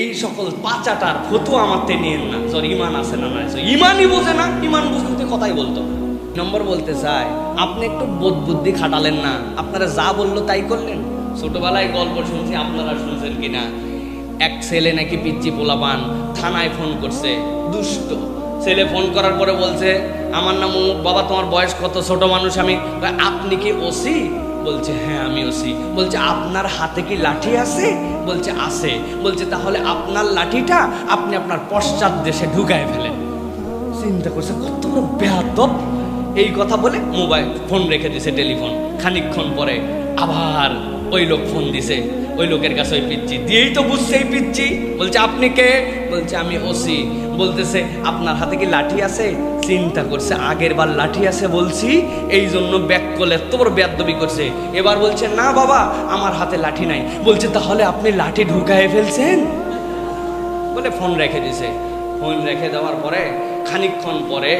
এই সকল পাচাটার ফতুয়া আমার তে নিয়েন না। তোর ইমান আছে না নাই? ইমানই বোঝে না, ইমান বুঝতে কথাই বলতো। নম্বর বলতে চাই আপনি একটু বোধ বুদ্ধি খাটালেন না। আপনারা যা বলল তাই করলেন। ছোটবেলায় গল্প শুনছি, আপনারা শুনছেন কিনা? এক ছেলে নাকি পিচ্চি পোলাপান থানায় ফোন করছে, দুষ্ট। ছেলে ফোন করার পরে বলছে, আমার নাম বাবা, তোমার বয়স কত? ছোট মানুষ, আমি। আপনি কি ওসি? বলছে হ্যাঁ আমি ওসি বলছে, আপনার হাতে কি লাঠি আছে? বলছে আছে। বলছে, তাহলে আপনার লাঠিটা আপনি আপনার পশ্চাৎ দেশে ঢুকায় ফেলেন। চিন্তা করছে, কত বড় এই কথা বলে মোবাইল ফোন রেখে দিছে টেলিফোন। খানিক্ষণ পরে আবার ওই লোক ফোন দিছে, ওই লোকের কাছে ওই পিচ্ছি দিয়েই তো বুঝছে এই পিচ্ছি বলছে, আপনি কে? বলছে, আমি ওসি। বলতেছে, আপনার হাতে কি লাঠি আছে? চিন্তা করছে, আগের বার লাঠি আছে বলছি এই জন্য ব্যাক করলে এত বড় বেয়াদবি করছে। এবার বলছে, না বাবা, আমার হাতে লাঠি নাই। বলছে, তাহলে আপনি লাঠি ঢুকায় ফেলছেন? বলে ফোন রেখে দিছে। ফোন রেখে দেওয়ার পরে খানিকক্ষণ পরে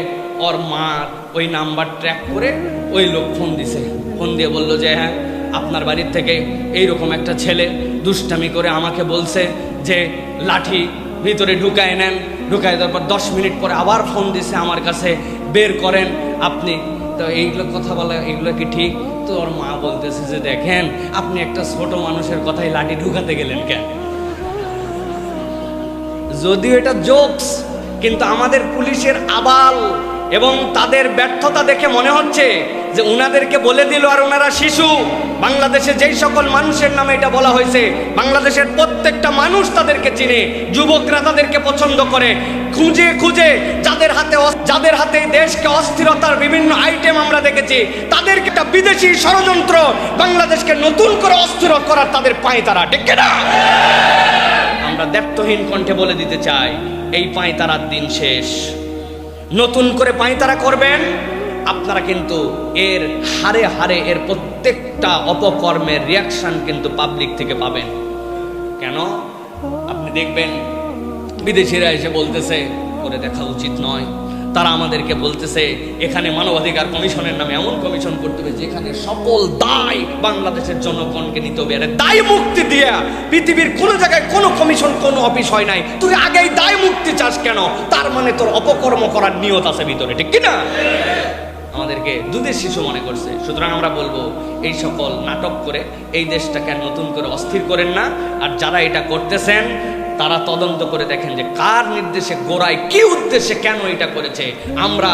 ওর মা ওই নাম্বার ট্র্যাক করে ওই লোক ফোন দিছে। ফোন দিয়ে বলল যে হ্যাঁ আপনার বাড়ির থেকে এইরকম একটা ছেলে দুষ্টামি করে আমাকে বলছে যে, লাঠি ভিতরে ঢুকায় নেন। ঢুকায় দেওয়ার পর দশ মিনিট পরে আবার ফোন দিছে আমার কাছে, বের করেন আপনি। তো এইগুলো কথা বলা, এগুলো কি ঠিক? তো ওর মা বলতেছে যে, দেখেন, আপনি একটা ছোট মানুষের কথাই লাঠি ঢুকাতে গেলেন কেন? যদিও এটা জোকস, কিন্তু আমাদের পুলিশের আবাল এবং তাদের ব্যর্থতা দেখে মনে হচ্ছে যে উনাদেরকে বলে দিল আর ওনারা শিশু। বাংলাদেশে যেই সকল মানুষের নামে এটা বলা হয়েছে, বাংলাদেশের প্রত্যেকটা মানুষ তাদেরকে চিনে, যুবকরা তাদেরকে পছন্দ করে। খুঁজে খুঁজে যাদের হাতে যাদের হাতে দেশকে অস্থিরতার বিভিন্ন আইটেম আমরা দেখেছি, তাদেরকে একটা বিদেশি ষড়যন্ত্র বাংলাদেশকে নতুন করে অস্থির করার তাদের পায়ে তারা ঠিক না আমরা দ্ব্যর্থহীন কণ্ঠে বলে দিতে চাই, এই পাঁয়তারার দিন শেষ। নতুন করে পাঁয়তারা করবেন। আপনারা কিন্তু এর হারে হারে এর প্রত্যেকটা অপকর্মের রিয়াকশন কিন্তু পাবলিক থেকে পাবেন। কেন? আপনি দেখবেন বিদেশিরা এসে বলতেছে, করে দেখা উচিত নয়। তারা আমাদেরকে বলতেছে, এখানে মানবাধিকার কমিশনের নামে এমন কমিশন করতে হবে, যেখানে সকল দায় বাংলাদেশের জনগণকে নিতে হবে। আরে দায় মুক্তি দিয়া পৃথিবীর কোনো জায়গায় কোনো কমিশন, কোনো অফিস হয় নাই। তুই আগেই দায় মুক্তি চাস কেন? তার মানে তোর অপকর্ম করার নিয়ত আছে ভিতরে, ঠিক কিনা? আমাদেরকে দুধের শিশু মনে করছে। সুতরাং আমরা বলব, এই সকল নাটক করে এই দেশটাকে নতুন করে অস্থির করেন না। আর যারা এটা করতেছেন তারা তদন্ত করে দেখেন যে কার নির্দেশে, গোড়ায় কি উদ্দেশ্যে কেন এটা করেছে। আমরা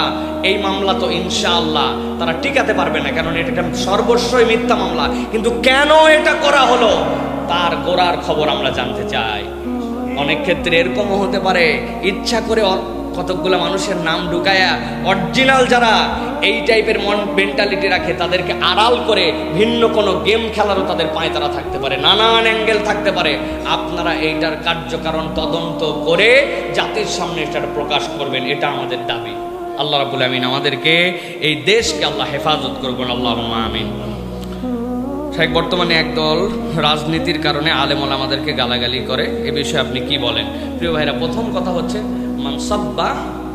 এই মামলা তো ইনশাআল্লাহ তারা টিকাতে পারবে না, কারণ এটা একটা সর্বস্বই মিথ্যা মামলা। কিন্তু কেন এটা করা হলো? তার গোড়ার খবর আমরা জানতে চাই। অনেক ক্ষেত্রে এরকমও হতে পারে, ইচ্ছা করে কতকগুলো মানুষের নাম ঢুকায়া অরিজিনাল যারা এই টাইপের মন মেন্টালিটি রাখে, তাদেরকে আড়াল করে ভিন্ন কোনো গেম খেলারও তাদের পায়ে তারা থাকতে পারে, নানান অ্যাঙ্গেল থাকতে পারে। আপনারা এইটার কার্যকারণ তদন্ত করে জাতির সামনে এটার প্রকাশ করবেন, এটা আমাদের দাবি। আল্লাহ রাবুল আমিন আমাদেরকে এই দেশকে আল্লাহ হেফাজত করবেন আল্লাহ আমিন। শেখ বর্তমানে একদল রাজনীতির কারণে আলেমল আমাদেরকে গালাগালি করে, এ বিষয়ে আপনি কি বলেন? প্রিয় ভাইরা, প্রথম কথা হচ্ছে মানসাব্বা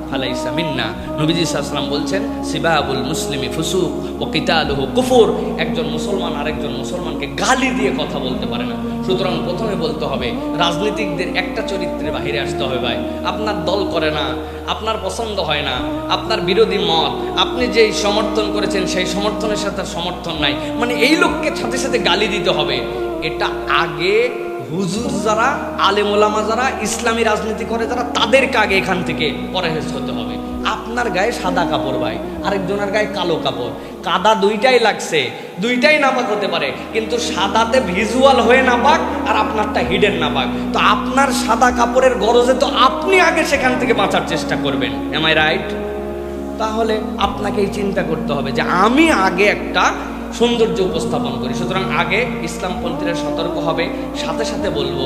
ফালাইসা মিন্না। নবীজি সাল্লাম বলছেন, সিবাবুল মুসলিমি ফুসুক ও কিতালুহু কুফুর। একজন মুসলমান আরেকজন মুসলমানকে গালি দিয়ে কথা বলতে পারে না। সুতরাং প্রথমে বলতে হবে, রাজনীতিকদের একটা চরিত্রের বাহিরে আসতে হবে ভাই। আপনার দল করে না, আপনার পছন্দ হয় না, আপনার বিরোধী মত, আপনি যেই সমর্থন করেছেন সেই সমর্থনের সাথে সমর্থন নাই। মানে এই লোককে সাথে সাথে গালি দিতে হবে। এটা আগে হুজুর যারা, আলেম ওলামা যারা, ইসলামী রাজনীতি করে যারা তাদেরকে আগে এখান থেকে পরহেজ হতে হবে। আপনার গায়ে সাদা কাপড় ভাই, আরেকজনের গায়ে কালো কাপড়। কাদা দুইটাই লাগছে, দুইটাই নাপাক হতে পারে, কিন্তু সাদাতে ভিজুয়াল হয়ে নাপাক আর আপনারটা হিডেন নাপাক। তো আপনার সাদা কাপড়ের গরজে তো আপনি আগে সেখান থেকে বাঁচার চেষ্টা করবেন। এম আই রাইট তাহলে আপনাকে এই চিন্তা করতে হবে যে আমি আগে একটা সৌন্দর্য উপস্থাপন করি। সুতরাং আগে ইসলামপন্থীরা সতর্ক হবে। সাথে সাথে বলব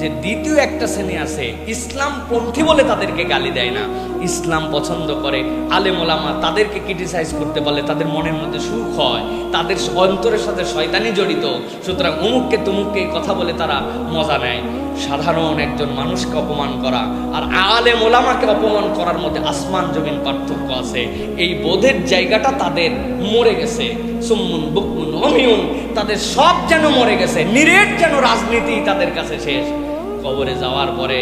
যে দ্বিতীয় একটা শ্রেণি আছে, ইসলামপন্থী বলে তাদেরকে গালি দেয় না। ইসলাম পছন্দ করে আলেমোলামা তাদেরকে ক্রিটিসাইজ করতে বলে, তাদের মনের মধ্যে সুখ হয়, তাদের অন্তরের সাথে শয়তানি জড়িত। সুতরাং অমুককে তুমুককে কথা বলে তারা মজা নেয়। সাধারণ একজন মানুষকে অপমান করা আর আলে মোলামাকে অপমান করার মধ্যে আসমান জমিন পার্থক্য আছে। এই বোধের জায়গাটা তাদের মরে গেছে। সুম্মুন বুকমুন অমিউন। তাদের সব যেন মরে গেছে। নিরেট যেন রাজনীতি তাদের কাছে শেষ। কবরে যাওয়ার পরে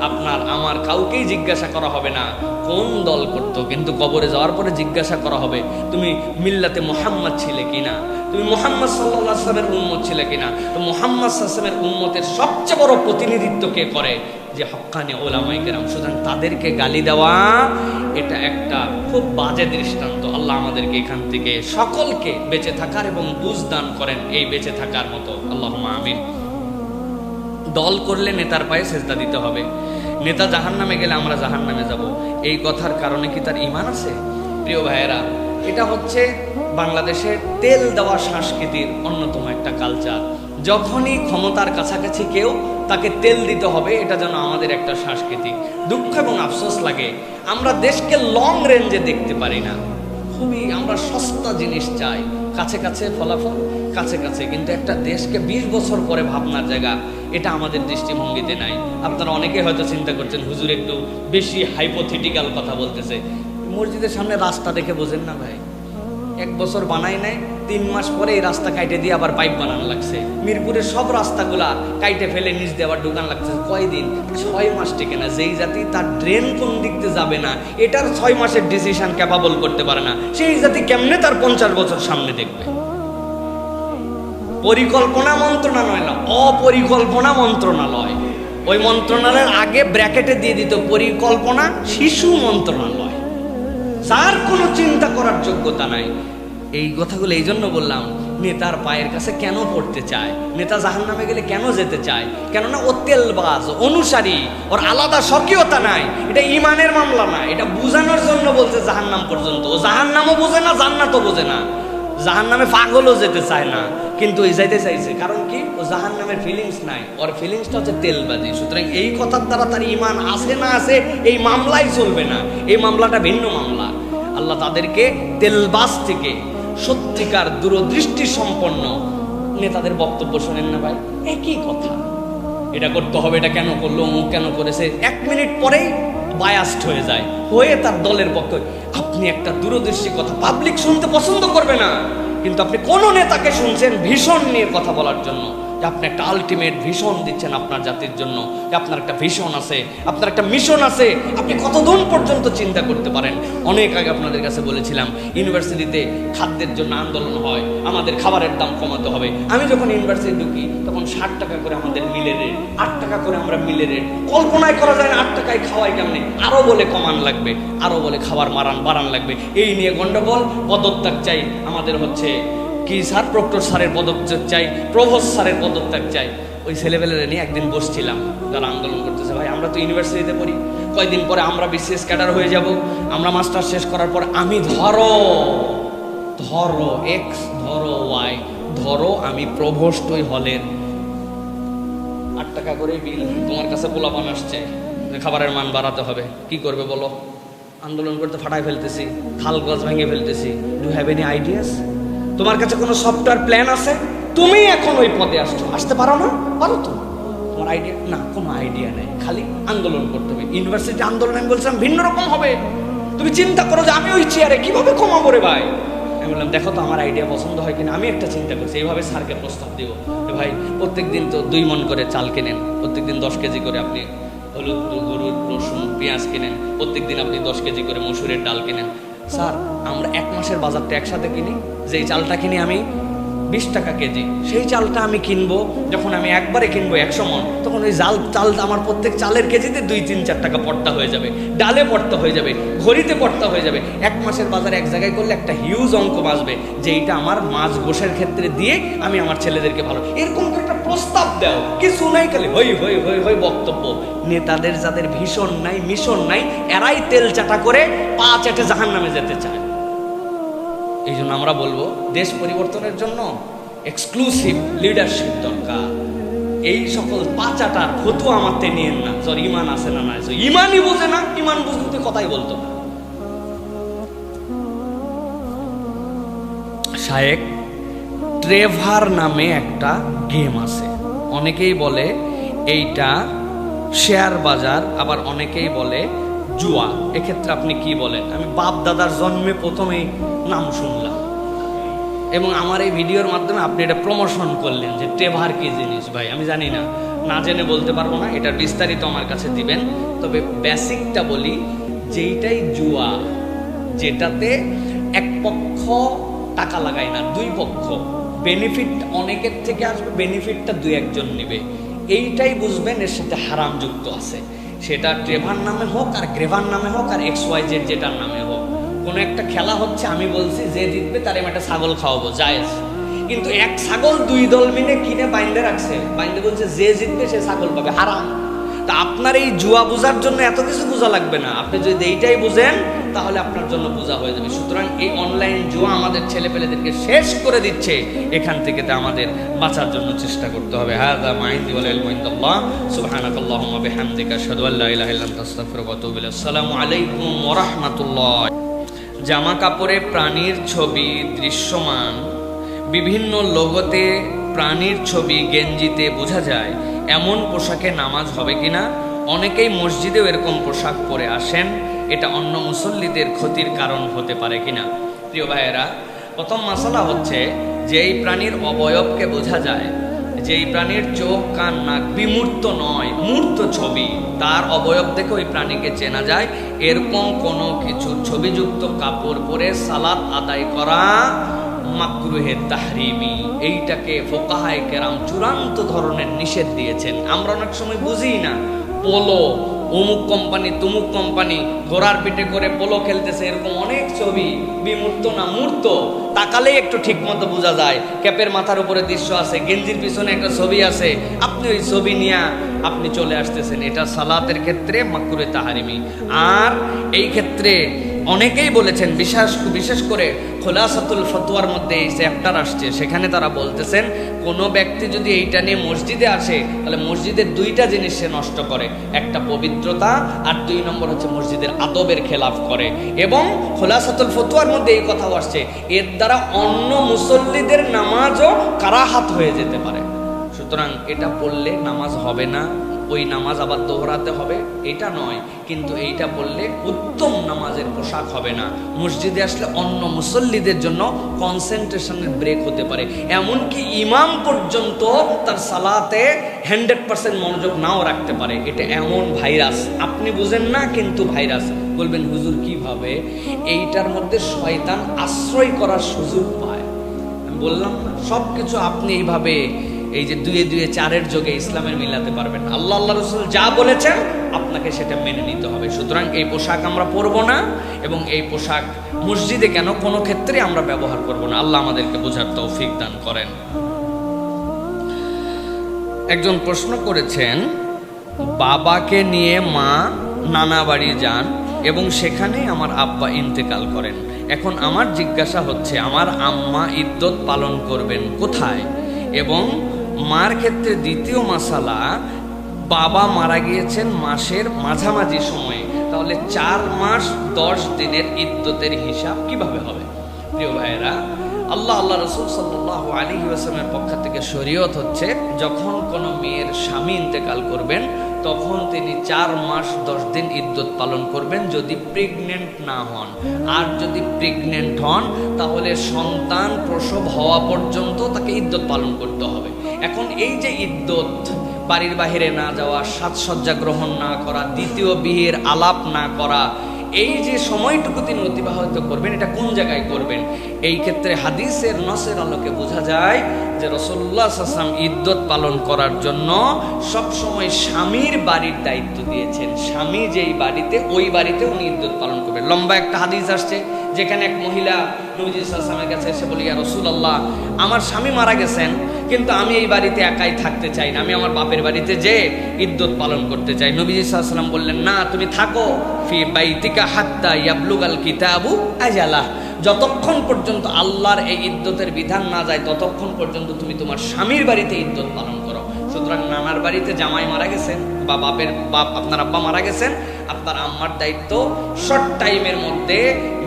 আপনার, আমার কাউকেই জিজ্ঞাসা করা হবে না। কোন দল করত? কিন্তু কবরে যাওয়ার পরে জিজ্ঞাসা করা হবে, তুমি মিল্লাতে মোহাম্মদ ছিলে কিনা? তুমি মোহাম্মদ সাল্লাহ আসলামের উম্মত ছিলে কিনা? তো মোহাম্মদ সাল্লামের উম্মতের সবচেয়ে বড় প্রতিনিধিত্ব কে করে? যে হক্কানি ওলামাই কেরাম, সুতরাং তাদেরকে গালি দেওয়া, এটা একটা খুব বাজে দৃষ্টান্ত। আল্লাহ আমাদেরকে এখান থেকে সকলকে বেঁচে থাকার এবং বুঝ দান করেন এই বেঁচে থাকার মতো। আল্লাহ আমিন। দল করলে নেতার পায়ে সেজদা দিতে হবে। নেতা জাহান নামে গেলে আমরা জাহান নামে যাব। এই কথার কারণে কি তার ইমান আছে? প্রিয় ভাইয়েরা, এটা হচ্ছে বাংলাদেশের তেল দেওয়া সংস্কৃতির অন্যতম একটা কালচার যখনই ক্ষমতার কাছাকাছি কেউ তাকে তেল দিতে হবে, এটা যেন আমাদের একটা সাংস্কৃতিক দুঃখ এবং আফসোস লাগে। আমরা দেশকে লং রেঞ্জে দেখতে পারি না। খুবই আমরা সস্তা জিনিস চাই। কাছে কাছে ফলাফল, কাছে কাছে। কিন্তু একটা দেশকে বিশ বছর পরে ভাবনার জায়গা, এটা আমাদের দৃষ্টিভঙ্গিতে নাই। আপনারা অনেকে হয়তো চিন্তা করছেন, হুজুর একটু বেশি হাইপোথেটিক্যাল কথা বলতেছে। মসজিদের সামনে রাস্তা দেখে বোঝেন না ভাই। এক বছর বানাই নাই তিন মাস পরে এই রাস্তা কাইটে দিয়ে আবার পাইপ বানানো লাগছে। মিরপুরের সব রাস্তাগুলা কাইটে ফেলে নিচ দিয়ে আবার দোকান লাগছে। কয়দিন? ছয় মাস টেকে না। যেই জাতি তার ড্রেন কোন দিক দিয়ে যাবে না, এটার ছয় মাসের ডিসিশন ক্যাপাবল করতে পারে না। সেই জাতি কেমনে তার পঞ্চাশ বছর সামনে দেখবে? পরিকল্পনা মন্ত্রণালয় না, অপরিকল্পনা মন্ত্রণালয়। ওই মন্ত্রণালয়ের আগে ব্র্যাকেটে দিয়ে দিত পরিকল্পনা শিশু মন্ত্রণালয়। যার কোনো চিন্তা করার যোগ্যতা নাই। এই কথাগুলো এই জন্য বললাম নেতার পায়ের কাছে কেন পড়তে চায়? নেতা জাহান নামে গেলে কেন যেতে চায়? কেননা ও তেলবাজ অনুসারী, ওর আলাদা স্বকীয়তা নাই। এটা ইমানের মামলা না, এটা বুঝানোর জন্য বলছে জাহান নাম পর্যন্ত। ও জাহান নামও বোঝে না, জান্নাতও বোঝে না। জাহান নামে পাগলও যেতে চায় না, কিন্তু ওই যাইতে চাইছে। কারণ কি? ও জাহান নামের ফিলিংস নাই। ওর ফিলিংসটা হচ্ছে তেলবাজি। সুতরাং এই কথার দ্বারা তার ইমান আছে না আছে, এই মামলাই চলবে না। এই মামলাটা ভিন্ন মামলা। আল্লাহ তাদেরকে তেলবাজ থেকে সত্যিকার দূরদৃষ্টি সম্পন্ন নেতাদের বক্তব্য শোনেন না ভাই, একই কথা। এটা করতে হবে, এটা কেন করল, অমুক কেন করেছে, এক মিনিট পরেই বায়াস্ট হয়ে যায়, হয়ে তার দলের পক্ষে। আপনি একটা দূরদৃষ্টি কথা পাবলিক শুনতে পছন্দ করবে না, কিন্তু আপনি কোনো নেতাকে শুনছেন ভীষণ নিয়ে কথা বলার জন্য। যে আপনি একটা আলটিমেট ভীষণ দিচ্ছেন আপনার জাতির জন্য, যে আপনার একটা ভীষণ আছে, আপনার একটা মিশন আছে, আপনি কতদিন পর্যন্ত চিন্তা করতে পারেন? অনেক আগে আপনাদের কাছে বলেছিলাম ইউনিভার্সিটিতে খাদ্যের জন্য আন্দোলন হয়, আমাদের খাবারের দাম কমাতে হবে। আমি যখন ইউনিভার্সিটি ঢুকি, তখন ষাট টাকা করে আমাদের মিলে রেট আট টাকা করে আমরা মিলে রেট কল্পনায় করা যায় না আট টাকায় খাওয়াই কেমনে? আরও বলে কমান লাগবে আরও বলে খাবার মারান বাড়ান লাগবে। এই নিয়ে গন্ডগোল পদত্যাগ চাই আমাদের হচ্ছে কি স্যার? প্রক্টর স্যারের পদত্যাগ চাই প্রভোস স্যারের পদত্যাগ চাই। ওই ছেলেবেলেরা নিয়ে একদিন বসছিলাম, যারা আন্দোলন করতেছে। ভাই, আমরা তো ইউনিভার্সিটিতে পড়ি। কয়দিন পরে আমরা বিসিএস ক্যাডার হয়ে যাব। আমরা মাস্টার শেষ করার পর আমি ধরো ধরো এক্স ধরো ওয়াই ধরো, আমি প্রভোস্ট ওই হলের। আট টাকা করে বিল, তোমার কাছে পোলাপান আসছে। খাবারের মান বাড়াতে হবে। কি করবে বলো? আন্দোলন করতে ফাটাই ফেলতেছি, খাল গাছ ভেঙে ফেলতেছি। ডু হ্যাভ এনি আইডিয়াস তোমার কাছে কোনো সফটওয়্যার প্ল্যান আছে? তুমি এখন ওই পদে আসছো। আসতে পারো না? পারো তো। তোমার আইডিয়া না, কোনো আইডিয়া নেই। খালি আন্দোলন করতে হবে। ইউনিভার্সিটি আন্দোলন আমি বলছিলাম, ভিন্ন রকম হবে। তুমি চিন্তা করো যে আমি ওই চেয়ারে কীভাবে কমাবো রে ভাই? আমি বললাম, দেখো তো আমার আইডিয়া পছন্দ হয় কিনা। আমি একটা চিন্তা করছি, এইভাবে স্যারকে প্রস্তাব দিব ভাই প্রত্যেক দিন তো দুই মন করে চাল কেনেন। প্রত্যেক দিন দশ কেজি করে আপনি হলুদ গরুর রসুন, পেঁয়াজ কেনেন। প্রত্যেক দিন আপনি দশ কেজি করে মসুরের ডাল কেনেন। স্যার আমরা এক মাসের বাজারটা একসাথে কিনি যেই চালটা কিনি আমি বিশ টাকা কেজি। সেই চালটা আমি কিনবো, যখন আমি একবারে কিনবো একশো মন, তখন ওই জাল চাল আমার প্রত্যেক চালের কেজিতে দুই, তিন, চার টাকা পড়তা হয়ে যাবে। ডালে পড়তা হয়ে যাবে, ঘড়িতে পড়তা হয়ে যাবে। এক মাসের বাজার এক জায়গায় করলে একটা হিউজ অঙ্ক বাঁচবে যে এইটা আমার মাছ গোষের ক্ষেত্রে দিয়ে আমি আমার ছেলেদেরকে ভালো এরকম একটা প্রস্তাব দাও। কিছু নাই, খালি হই হই হই হই বক্তব্য। নেতাদের যাদের ভীষণ নাই, মিশন নাই, এরাই তেল চাটা করে পা চেটে জাহান নামে যেতে চায়। এই জন্য আমরা বলব, দেশ পরিবর্তনের জন্য এক্সক্লুসিভ লিডারশিপ দরকার। এই সকল পাচাটার ফতু আমারতে নিয়েন না। তোর ইমান আছে না নাই? ইমানই বোঝে না, ইমান বুঝতে কথাই বলতো না। শায়েক, ট্রেভার নামে একটা গেম আছে। অনেকেই বলে এইটা শেয়ার বাজার, আবার অনেকেই বলে জুয়া। এক্ষেত্রে আপনি কি বলেন? আমি বাপ দাদার জন্মে প্রথমেই নাম শুনলাম। এবং আমার এই ভিডিওর মাধ্যমে আপনি এটা প্রমোশন করলেন যে ট্রেভার কি জিনিস ভাই? আমি জানি না। না জেনে বলতে পারব না এটা বিস্তারিত আমার কাছে দিবেন। তবে বেসিকটা বলি যেইটাই জুয়া যেটাতে এক পক্ষ টাকা লাগায় না দুই পক্ষ। বেনিফিট অনেকের থেকে আসবে বেনিফিটটা দুই একজন নেবে। এইটাই বুঝবেন এর সাথে হারাম যুক্ত আছে। সেটা ট্রেভার নামে হোক আর গ্রেভার নামে হোক আর এক্স ওয়াই জেড যেটার নামে হোক। কোনো একটা খেলা হচ্ছে, আমি বলছি যে জিতবে, তার আমি একটা ছাগল খাওয়াবো, জায়েজ। কিন্তু এক ছাগল দুই দল মিলে কিনে বাইন্দে রাখছে। বাইন্দে বলছে যে জিতবে, সে ছাগল পাবে। হারাম। তা আপনার এই জুয়া বোঝার জন্য এত কিছু বোঝা লাগবে না। আপনি যদি এইটাই বুঝেন, তাহলে আপনার জন্য বোঝা হয়ে যাবে। সুতরাং এই অনলাইন জুয়া আমাদের ছেলেপেলেদেরকে শেষ করে দিচ্ছে। এখান থেকে তা আমাদের বাঁচার জন্য চেষ্টা করতে হবে। হাদা মাইন্দি ওয়াল ইলমু ইনদাল্লাহ। সুবহানাকাল্লাহুম্মা বিহামদিকা আশহাদু আল্লা ইলাহা ইল্লা ওয়া আলাইকুম ওয়া জামা কাপড়ে প্রাণীর ছবি দৃশ্যমান। বিভিন্ন লোগোতে প্রাণীর ছবি গেঞ্জিতে বোঝা যায়। এমন পোশাকে নামাজ হবে কিনা? অনেকেই মসজিদেও এরকম পোশাক পরে আসেন। এটা অন্য মুসল্লিদের ক্ষতির কারণ হতে পারে কিনা? প্রিয় ভাইয়েরা, প্রথম মশলা হচ্ছে যে এই প্রাণীর অবয়বকে বোঝা যায়। যেই প্রাণীর চোখ, কান, নাক বিমূর্ত নয়, মূর্ত ছবি। তার অবয়ব দেখে ওই প্রাণীকে চেনা যায়। এরকম কোনো কিছু ছবিযুক্ত কাপড় পরে সালাদ আদায় করা মাকরুহে তাহরিমি, এইটাকে ফোকাহায় কেরাম চূড়ান্ত ধরনের নিষেধ দিয়েছেন। আমরা অনেক সময় বুঝি না। পোলো অমুক কোম্পানি, তুমুক কোম্পানি, ঘোড়ার পিঠে করে পোলো খেলতেছে, এরকম অনেক ছবি, বিমূর্ত না মূর্ত, তাকালেই একটু ঠিক মতো বোঝা যায়। ক্যাপের মাথার উপরে দৃশ্য আছে, গেঞ্জির পিছনে একটা ছবি আছে। আপনি ওই ছবি নিয়ে আপনি চলে আসতেছেন। এটা সালাতের ক্ষেত্রে মাকুরে তাহারিমি। আর এই ক্ষেত্রে অনেকেই বলেছেন, বিশেষ বিশেষ করে খোলাসাতুল ফতোয়ার মধ্যে এই চ্যাপ্টার আসছে, সেখানে তারা বলতেছেন, কোনো ব্যক্তি যদি এইটা নিয়ে মসজিদে আসে, তাহলে মসজিদের দুইটা জিনিস সে নষ্ট করে। একটা পবিত্রতা আর দুই নম্বর হচ্ছে মসজিদের আদবের খেলাফ করে। এবং খোলাসাতুল ফতোয়ার মধ্যে এই কথাও আসছে, এর দ্বারা অন্য মুসল্লিদের নামাজও কারাহাত হয়ে যেতে পারে। সুতরাং এটা পড়লে নামাজ হবে না। ওই নামাজ আবার দোহরাতে হবে, এটা নয়। কিন্তু এইটা বললে উত্তম নামাজের পোশাক হবে না। মসজিদে আসলে অন্য মুসল্লিদের জন্য কনসেন্ট্রেশনের ব্রেক হতে পারে। এমনকি ইমাম পর্যন্ত তার সালাতে হান্ড্রেড পার্সেন্ট মনোযোগ নাও রাখতে পারে। এটা এমন ভাইরাস। আপনি বুঝেন না, কিন্তু ভাইরাস। বলবেন, হুজুর, কীভাবে? এইটার মধ্যে শয়তান আশ্রয় করার সুযোগ পায়। বললাম না সব কিছু আপনি এইভাবে এই যে দুয়ে দুয়ে চারের যোগে ইসলামের মিলাতে পারবেন। আল্লাহ আল্লাহ রসুল যা বলেছেন, আপনাকে সেটা মেনে নিতে হবে। সুতরাং এই পোশাক আমরা পরব না এবং এই পোশাক মসজিদে কেন কোনো ক্ষেত্রে আমরা ব্যবহার করব না। আল্লাহ আমাদেরকে বোঝার তৌফিক দান করেন। একজন প্রশ্ন করেছেন, বাবাকে নিয়ে মা নানা বাড়ি যান এবং সেখানে আমার আব্বা ইন্তেকাল করেন। এখন আমার জিজ্ঞাসা হচ্ছে, আমার আম্মা ইদ্যত পালন করবেন কোথায়? এবং মার ক্ষেত্রে দ্বিতীয় মাসালা বাবা মারা গিয়েছেন মাসের মাঝামাঝি সময়ে। তাহলে চার মাস, দশ দিনের ইদ্যতের হিসাব কীভাবে হবে? প্রিয় ভাইয়েরা, আল্লাহ আল্লাহ রসুল সাল্লাহ আলী ওয়াসামের পক্ষ থেকে শরীয়ত হচ্ছে, যখন কোনো মেয়ের স্বামী ইন্তেকাল করবেন, তখন তিনি চার মাস, দশ দিন ইদ্যত পালন করবেন যদি প্রেগনেন্ট না হন। আর যদি প্রেগনেন্ট হন, তাহলে সন্তান প্রসব হওয়া পর্যন্ত তাকে ইদ্যত পালন করতে হবে। এখন এই যে ইদ্যত, বাড়ির বাহিরে না যাওয়া, সাজসজ্জা গ্রহণ না করা, দ্বিতীয় বিয়ের আলাপ না করা, এই যে সময়টুকু তিনি অতিবাহিত করবেন, এটা কোন জায়গায় করবেন? এই ক্ষেত্রে হাদিসের নসের আলোকে বোঝা যায় যে রসল্লা সাসাম ইদ্যত পালন করার জন্য সব সময় স্বামীর বাড়ির দায়িত্ব দিয়েছেন। স্বামী যেই বাড়িতে, ওই বাড়িতে উনি ইদ্যত পালন করবেন। লম্বা একটা হাদিস আসছে, যেখানে এক মহিলা নবীজি সাল্লামের কাছে এসে বলি রসুল আল্লাহ আমার স্বামী মারা গেছেন, কিন্তু আমি এই বাড়িতে একাই থাকতে চাই না। আমি আমার বাপের বাড়িতে যে ইদ্যত পালন করতে চাই। নবীজি সাল্লাম বললেন, না, তুমি থাকো, ফি বাইতিকা হাত্তা ইয়াবলুগাল কিতাবু আজালাহ। যতক্ষণ পর্যন্ত আল্লাহর এই ইদ্যতের বিধান না যায়, ততক্ষণ পর্যন্ত তুমি তোমার স্বামীর বাড়িতে ইদ্যত পালন করো। সুতরাং নানার বাড়িতে জামাই মারা গেছেন বা বাপের বাপ, আপনার আব্বা মারা গেছেন, আপনার আম্মার দায়িত্ব শর্ট টাইমের মধ্যে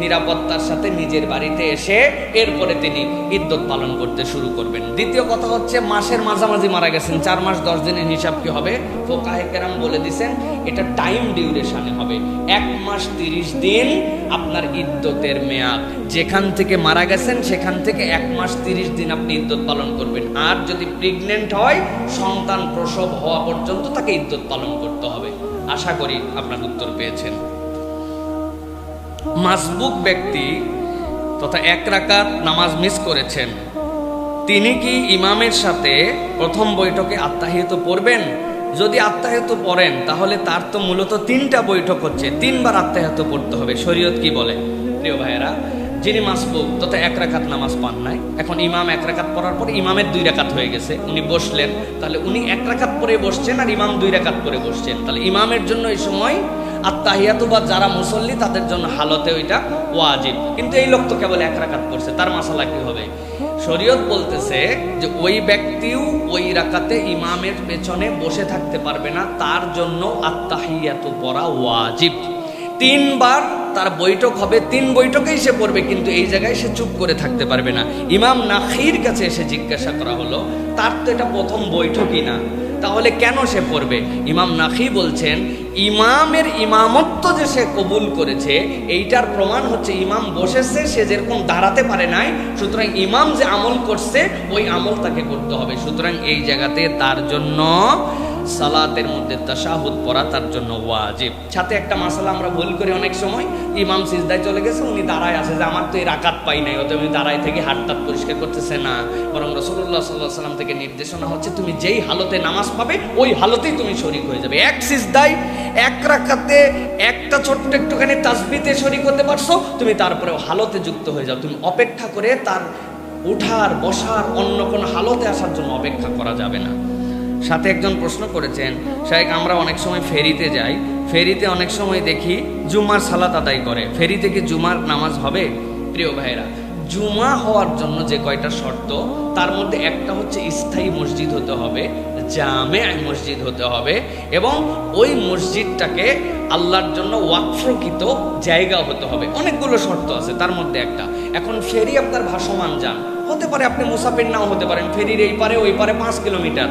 নিরাপত্তার সাথে নিজের বাড়িতে এসে এরপরে তিনি ইদ্যত পালন করতে শুরু করবেন। দ্বিতীয় কথা হচ্ছে, মাসের মাঝামাঝি মারা গেছেন, চার মাস, দশ দিনের হিসাব কি হবে? ফোকাহে কেরাম বলে দিছেন, এটা টাইম ডিউরেশনে হবে। এক মাস তিরিশ দিন আপনার ইদ্যতের মেয়াদ। যেখান থেকে মারা গেছেন, সেখান থেকে এক মাস তিরিশ দিন আপনি ইদ্যত পালন করবেন। আর যদি প্রেগনেন্ট হয়, সন্তান প্রসব হওয়া পর্যন্ত তাকে ইদ্যত পালন করতে হবে। আশা করি আপনার উত্তর পেয়েছেন। মাসবুক ব্যক্তি তথা এক রাকাত নামাজ মিস করেছেন। তিনি কি ইমামের সাথে প্রথম বৈঠকে আত্মাহিত পড়বেন? যদি আত্মাহিত পড়েন, তাহলে তার তো মূলত তিনটা বৈঠক হচ্ছে। তিনবার আত্মাহিত পড়তে হবে। শরীয়ত কি বলে? প্রিয় ভাইয়েরা যিনি মাসবুক তথা এক রাকাত নামাজ পান নাই। এখন ইমাম এক রাকাত পড়ার পর ইমামের দুই রাকাত হয়ে গেছে। উনি বসলেন। তাহলে উনি এক রাকাত পরে বসছেন আর ইমাম দুই রাকাত পরে বসছেন। তাহলে ইমামের জন্য এই সময় আত্মাহিয়াতু বা যারা মুসল্লি, তাদের জন্য হালতে ওইটা ওয়াজিব। কিন্তু এই লোক তো কেবল এক রাকাত পড়ছে। তার মাসালা কি হবে? শরীয়ত বলতেছে যে ওই ব্যক্তিও ওই রাকাতে ইমামের পেছনে বসে থাকতে পারবে না। তার জন্য আত্মাহিয়াতু পড়া ওয়াজিব। তিনবার তার বৈঠক হবে, তিন বৈঠকেই সে পড়বে, কিন্তু এই জায়গায় সে চুপ করে থাকতে পারবে না। ইমাম নাখির কাছে এসে জিজ্ঞাসা করা হলো, তার তো এটা প্রথম বৈঠকই না, তাহলে কেন সে পড়বে? ইমাম নাখি বলছেন, ইমামের ইমামত্ব যে সে কবুল করেছে, এইটার প্রমাণ হচ্ছে ইমাম বসেছে, সে যেরকম দাঁড়াতে পারে নাই, সুতরাং ইমাম যে আমল করছে, ওই আমল তাকে করতে হবে। সুতরাং এই জায়গাতে তার জন্য সালাতের মধ্যে তাশাহুদ পড়া তার জন্য ওয়াজিব। সাথে একটা মাসালা আমরা ভুল করি অনেক সময়। ইমাম সিজদায় চলে গেছে, উনি দাঁড়ায় আছে যে আমার তো এই রাকাত পাই নাই, অতএব উনি দাঁড়ায় থেকে হাত টাত পরিষ্কার করতেছে না। বরং রসুল্লাহ সাল্লাহ সাল্লাম থেকে নির্দেশনা হচ্ছে, তুমি যেই হালতে নামাজ পাবে, ওই হালতেই তুমি শরিক হয়ে যাবে। এক সিজদায়, এক রাকাতে, একটা ছোট্ট একটুখানি তাসবিতে শরিক হতে পারছ, তুমি তারপরেও হালতে যুক্ত হয়ে যাও। তুমি অপেক্ষা করে তার উঠার, বসার, অন্য কোনো হালতে আসার জন্য অপেক্ষা করা যাবে না। সাথে একজন প্রশ্ন করেছেন শাহেক আমরা অনেক সময় ফেরিতে যাই। ফেরিতে অনেক সময় দেখি জুমার সালাত আদায় করে। ফেরিতে কি জুমার নামাজ হবে? প্রিয় ভাইরা জুমা হওয়ার জন্য যে কয়টা শর্ত, তার মধ্যে একটা হচ্ছে স্থায়ী মসজিদ হতে হবে জামে মসজিদ হতে হবে এবং ওই মসজিদটাকে আল্লাহর জন্য ওয়াকফকৃত জায়গা হতে হবে। অনেকগুলো শর্ত আছে তার মধ্যে একটা। এখন ফেরি আপনার ভাসমান যান। হতে পারে আপনি মুসাফির নাও হতে পারেন। ফেরির এই পারে, ওই পারে পাঁচ কিলোমিটার।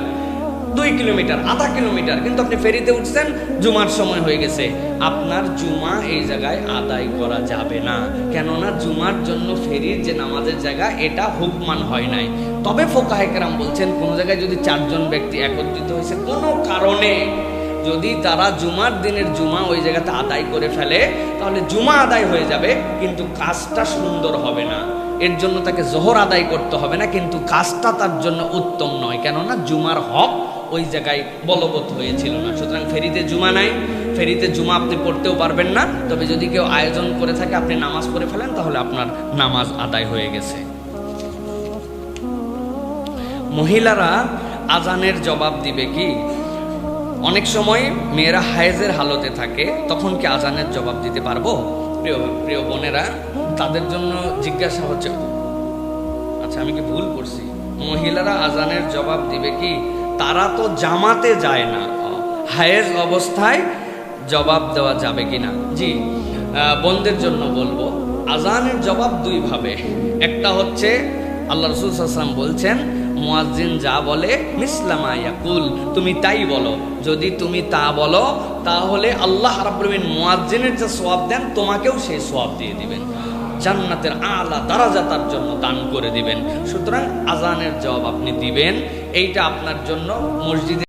দুই কিলোমিটার, আধা কিলোমিটার। কিন্তু আপনি ফেরিতে উঠছেন, জুমার সময় হয়ে গেছে। আপনার জুমা এই জায়গায় আদায় করা যাবে না। কেননা জুমার জন্য ফেরির যে নামাজের জায়গা, এটা হুকমান হয় নাই। তবে ফোকাহেকেরাম বলছেন, কোনো জায়গায় যদি চারজন ব্যক্তি একত্রিত হয়েছে, কোনো কারণে যদি তারা জুমার দিনের জুমা ওই জায়গাতে আদায় করে ফেলে, তাহলে জুমা আদায় হয়ে যাবে, কিন্তু কাজটা সুন্দর হবে না। এর জন্য তাকে জোহর আদায় করতে হবে না, কিন্তু কাজটা তার জন্য উত্তম নয়। কেননা জুমার হক ওই জায়গায় বলবৎ হয়েছিল না। সুতরাং ফেরিতে জুমা নাই। ফেরিতে জুমা আপনি পড়তেও পারবেন না। তবে যদি কেউ আয়োজন করে থাকে, আপনি নামাজ পড়ে ফেলেন, তাহলে আপনার নামাজ আদায় হয়ে গেছে। মহিলারা আজানের জবাব দিবে কি? অনেক সময় মেয়েরা হায়েজের হালতে থাকে, তখন কি আজানের জবাব দিতে পারব? প্রিয় প্রিয় বোনেরা, তাদের জন্য জিজ্ঞাসা হচ্ছে আচ্ছা আমি কি ভুল করছি? মহিলারা আজানের জবাব দিবে কি? তারা তো জামাতে যায় না। হায়েজ অবস্থায় জবাব দেওয়া যাবে কি না জি বন্ধের জন্য বলব, আজানের জবাব দুইভাবে একটা হচ্ছে, আল্লাহ রসুল সাল্লাম বলছেন, মুয়াজ্জিন যা বলে মিসলামা ইয়াকুল, তুমি তাই বলো। যদি তুমি তা বলো, তাহলে আল্লাহ রাব্বুল মুয়াজ্জিনের যে সোয়াব দেন, তোমাকেও সেই সোয়াব দিয়ে দিবেন। জান্নাতের আলা দারাজা তার জন্য দান করে দিবেন। সুতরাং আজানের জবাব আপনি দিবেন। এইটা আপনার জন্য মসজিদে